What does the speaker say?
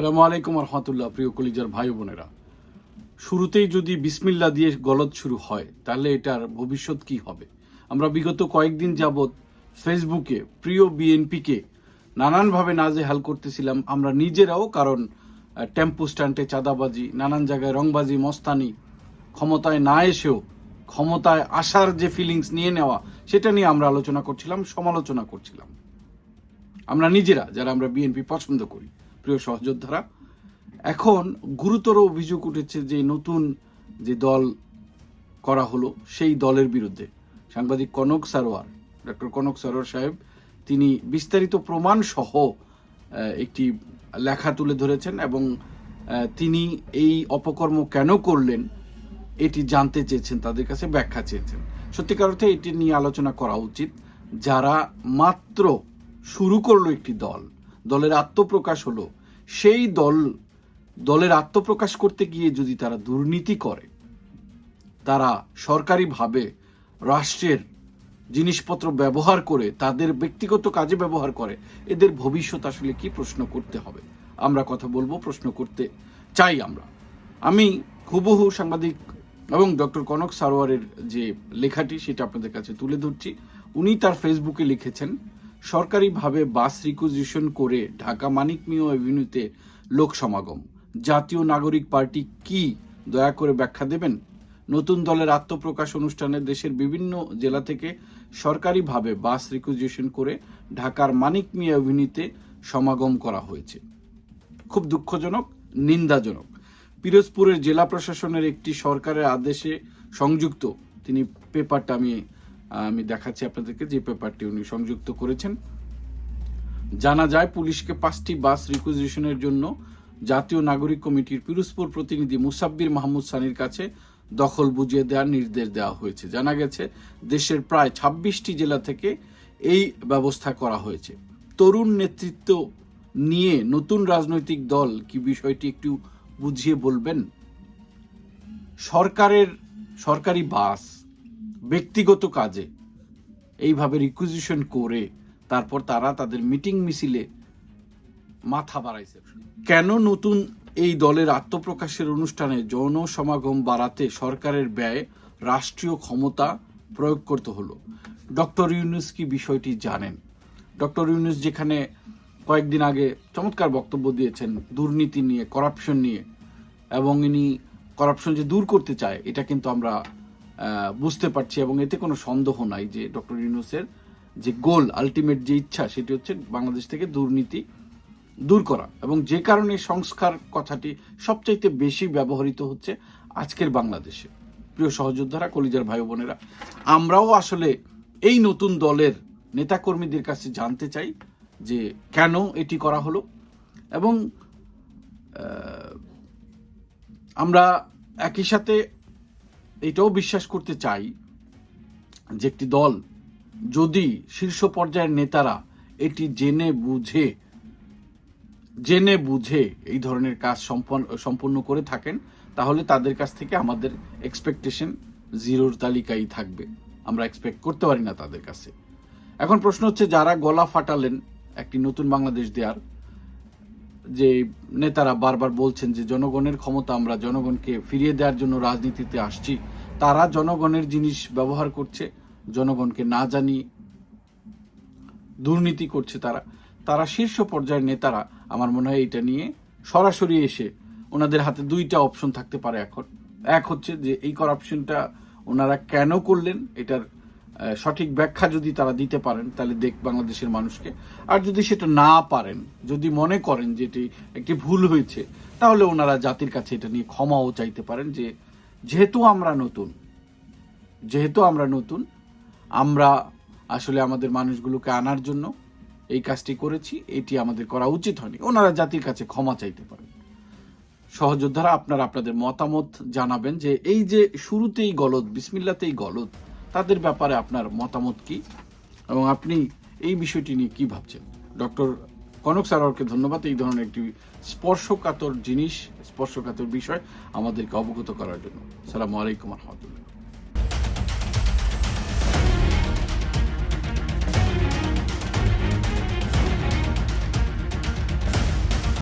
সালাম আলাইকুম রহমতুল্লাহ প্রিয় কলিজার ভাই বোনেরা। শুরুতেই যদি বিসমিল্লা দিয়ে গলত শুরু হয়, তাহলে এটার ভবিষ্যৎ কি হবে? আমরা বিগত কয়েকদিন যাবৎ ফেসবুকে, প্রিয় বিএনপিকে নানানভাবে নাজেহাল করতেছিলাম। আমরা নিজেরাও, কারণ টেম্পো স্ট্যান্ডে চাঁদাবাজি, নানান জায়গায় রংবাজি, মস্তানি, ক্ষমতায় না এসেও ক্ষমতায় আসার যে ফিলিংস নিয়ে নেওয়া, সেটা নিয়ে আমরা আলোচনা করছিলাম, সমালোচনা করছিলাম। আমরা নিজেরা, যারা আমরা বিএনপি পছন্দ করি প্রিয় সহযোদ্ধারা, এখন গুরুতর অভিযোগ উঠেছে যে নতুন যে দল করা হলো, সেই দলের বিরুদ্ধে সাংবাদিক কনক সারোয়ার, ডক্টর কনক সারোয়ার সাহেব, তিনি বিস্তারিত প্রমাণ সহ একটি লেখা তুলে ধরেছেন এবং তিনি এই অপকর্ম কেন করলেন এটি জানতে চেয়েছেন, তাদের কাছে ব্যাখ্যা চেয়েছেন। সত্যিকার অর্থে এটি নিয়ে আলোচনা করা উচিত, যারা মাত্র শুরু করল একটি দল দলের আত্মপ্রকাশ হলো, সেই দল, দলের আত্মপ্রকাশ করতে গিয়ে যদি তারা দুর্নীতি করে, তারা সরকারিভাবে রাষ্ট্রের জিনিসপত্র ব্যবহার করে, তাদের ব্যক্তিগত কাজে ব্যবহার করে, এদের ভবিষ্যৎ আসলে কি প্রশ্ন করতে হবে? আমরা কথা বলব, প্রশ্ন করতে চাই আমরা। আমি হুবহু সাংবাদিক এবং ডক্টর কনক সারোয়ারের যে লেখাটি, সেটা আপনাদের কাছে তুলে ধরছি। উনি তার ফেসবুকে লিখেছেন সরকারিভাবে বাস রিকুইজিশন করে ঢাকা মানিক মিয়া এভিনিউতে লোক সমাগম। জাতীয় নাগরিক পার্টি কি দয়া করে ব্যাখ্যা দেবেন? নতুন দলের আত্মপ্রকাশ অনুষ্ঠানে দেশের বিভিন্ন জেলা থেকে সরকারিভাবে বাস রিকুইজিশন করে ঢাকার মানিক মিয়া এভিনিউতে সমাগম করা হয়েছে। খুব দুঃখজনক, নিন্দাজনক। পিরোজপুরের জেলা প্রশাসনের একটি সরকারের আদেশে সংযুক্ত, তিনি পেপারটা আমি আমি দেখাচ্ছি আপনাদেরকে যে পেপারটি উনি সংযুক্ত করেছেন। জানা যায় পুলিশকে পাঁচটি বাস রিকুইজিশনের জন্য জাতীয় নাগরিক কমিটির পিরোজপুর প্রতিনিধি মুসাব্বির মাহমুদ সানির কাছে দখল বুঝিয়ে দেওয়ার নির্দেশ দেওয়া হয়েছে। জানা গেছে, দেশের প্রায় ছাব্বিশটি জেলা থেকে এই ব্যবস্থা করা হয়েছে। তরুণ নেতৃত্ব নিয়ে নতুন রাজনৈতিক দল কি বিষয়টি একটু বুঝিয়ে বলবেন? সরকারের, সরকারি বাস ব্যক্তিগত কাজে। এইভাবে রিকুইজিশন করে তারপর তারা তাদের মিটিং মিছিলে মাথা বাড়াইছে। কেন নতুন এই দলের আত্মপ্রকাশের অনুষ্ঠানে যৌন সমাগম বাড়াতে সরকারের ব্যয়, রাষ্ট্রীয় ক্ষমতা প্রয়োগ করতে হলো? ডক্টর ইউনুস কি বিষয়টি জানেন? ডক্টর ইউনুস যেখানে কয়েকদিন আগে চমৎকার বক্তব্য দিয়েছেন দুর্নীতি নিয়ে করাপশন নিয়ে এবং ইনি করাপশন যে দূর করতে চায়, এটা কিন্তু আমরা বুঝতে পারছি এবং এতে কোনো সন্দেহ নাই যে ডক্টর ইউনুসের যে গোল আলটিমেট যে ইচ্ছা, সেটি হচ্ছে বাংলাদেশ থেকে দুর্নীতি দূর করা এবং যে কারণে সংস্কার কথাটি সবচাইতে বেশি ব্যবহৃত হচ্ছে আজকের বাংলাদেশে। প্রিয় সহযোদ্ধারা, কলিজার ভাই বোনেরা, আমরাও আসলে এই নতুন দলের নেতাকর্মীদের কাছে জানতে চাই যে কেন এটি করা হলো এবং আমরা একই সাথে এটাও বিশ্বাস করতে চাই যে একটি দল যদি শীর্ষ পর্যায়ের নেতারা এটি জেনে বুঝে জেনে বুঝে এই ধরনের কাজ সম্পন্ন সম্পূর্ণ করে থাকেন, তাহলে তাদের কাছ থেকে আমাদের এক্সপেকটেশন জিরোর তালিকাই থাকবে। আমরা এক্সপেক্ট করতে পারি না তাদের কাছে। এখন প্রশ্ন হচ্ছে, যারা গলা ফাটালেন একটি নতুন বাংলাদেশ দেওয়ার যে নেতারা বারবার বলছেন যে জনগণের ক্ষমতা আমরা জনগণকে ফিরিয়ে দেওয়ার জন্য রাজনীতিতে আসছি, তারা জনগণের জিনিস ব্যবহার করছে, জনগণকে না জানিয়ে দুর্নীতি করছে তারা। তারা শীর্ষ পর্যায়ের নেতারা, আমার মনে হয় এটা নিয়ে সরাসরি এসে ওনাদের হাতে দুইটা অপশন থাকতে পারে এখন। এক হচ্ছে যে এই করাপশনটা ওনারা কেন করলেন, এটার সঠিক ব্যাখ্যা যদি তারা দিতে পারেন, তাহলে দেখ বাংলাদেশের মানুষকে। আর যদি সেটা না পারেন, যদি মনে করেন যে এটি একটি ভুল হয়েছে, তাহলে ওনারা জাতির কাছে এটা নিয়ে ক্ষমাও চাইতে পারেন যে, যেহেতু আমরা নতুন, যেহেতু আমরা নতুন, আমরা আসলে আমাদের মানুষগুলোকে আনার জন্য এই কাজটি করেছি, এটি আমাদের করা উচিত হয়নি। ওনারা জাতির কাছে ক্ষমা চাইতে পারেন। সহযোদ্ধারা, আপনারা আপনাদের মতামত জানাবেন যে, এই যে শুরুতেই গলদ, বিসমিল্লাতেই গলদ তাদের ব্যাপারে আপনার মতামত কি? এবং আপনি এই বিষয়টি নিয়ে কি ভাবছেন? ডক্টর কনক সারোয়ারকে ধন্যবাদ। এই ধরনের একটি স্পর্শকাতর জিনিস, স্পর্শকাতর বিষয় আমাদেরকে অবগত করার জন্য। সালামু আলাইকুম রহমতুল্লাহ।